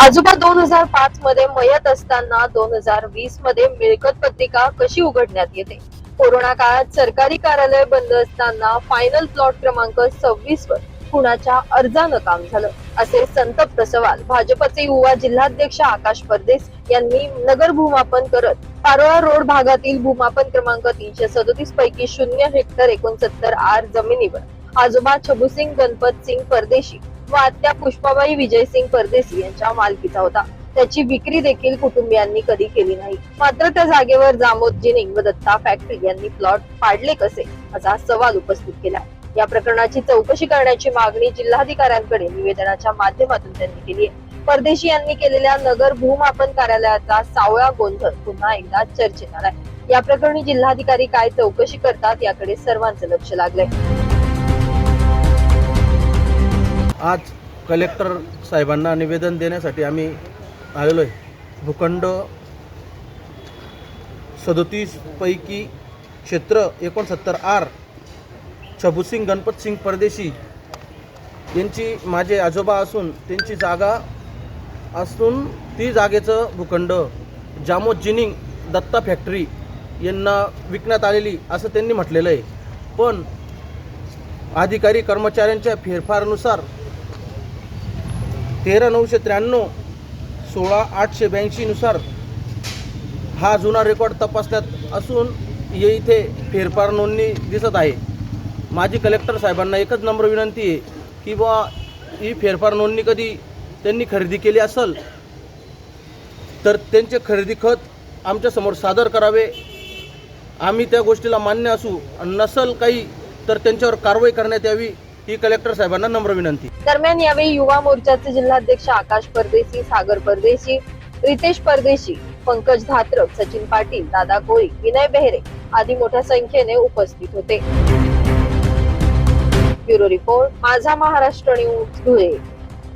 आजोबा दोन हजार पाच मध्ये मयत असताना दोन हजार वीसमध्ये मिळकत पत्रिका कशी उघडण्यात येते? कोरोना काळात सरकारी कार्यालय बंद असताना फायनल प्लॉट क्रमांक सव्वीस वर कुणाच्या अर्जानं काम झालं? असे संतप्त सवाल भाजपचे युवा जिल्हाध्यक्ष आकाश परदेस यांनी नगर भूमापन करत पारोळा रोड भागातील भूमापन क्रमांक तीनशे सदोतीस पैकी शून्य हेक्टर एकोणसत्तर आर जमिनीवर आजोबा छबुसिंग गणपत सिंग परदेशी व आत्या पुष्पाबाई विजयसिंग परदेशी यांच्या मालकीचा होता. त्याची विक्री देखील कुटुंबियांनी कधी केली नाही. मात्र त्या जागेवर जामोदजी जिनिंग व दत्ता फॅक्टरी यांनी प्लॉट पाडले कसे असा सवाल उपस्थित केला. या प्रकरणाची चौकशी करण्याची मागणी जिल्हाधिकाऱ्यांकडे निवेदनाच्या माध्यमातून त्यांनी केली आहे. परदेशी यांनी केलेल्या नगर भूमापन कार्यालयाचा सावळा गोंधळ पुन्हा एकदा चर्चेत आलाय. या प्रकरणी जिल्हाधिकारी काय चौकशी करतात याकडे सर्वांचं लक्ष लागलंय. आज कलेक्टर साहेबांना निवेदन देण्यासाठी आम्ही आलेलो आहे. भूखंड सदोतीसपैकी क्षेत्र एकोणसत्तर आर छबुसिंग गणपतसिंग परदेशी यांची माझे आजोबा असून त्यांची जागा असून ती जागेचं भूखंड जामो जिनिंग दत्ता फॅक्टरी यांना विकण्यात आलेली असं त्यांनी म्हटलेलं आहे. पण अधिकारी कर्मचाऱ्यांच्या फेरफारानुसार तेरा नऊशे त्र्याण्णव सोळा आठशे ब्याऐंशीनुसार हा जुना रेकॉर्ड तपासण्यात असून ये इथे फेरफार नोंदणी दिसत आहे. माझी कलेक्टर साहेबांना एकच नम्र विनंती आहे की बा ही फेरफार नोंदणी कधी त्यांनी खरेदी केली असेल तर त्यांचे खरेदी खत आमच्यासमोर सादर करावे. आम्ही त्या गोष्टीला मान्य असू आणि नसल काही तर त्यांच्यावर कारवाई करण्यात यावी. ही कलेक्टर साहेबांना नम्र विनंती. दरम्यान यावेळी युवा मोर्चाचे जिल्हाध्यक्ष आकाश परदेशी सागर परदेशी रितेश परदेशी पंकज धात्रक सचिन पाटील दादा कोळी विनय बेहरे आदी मोठ्या संख्येने उपस्थित होते. ब्युरो रिपोर्ट माझा महाराष्ट्र न्यूज धुळे.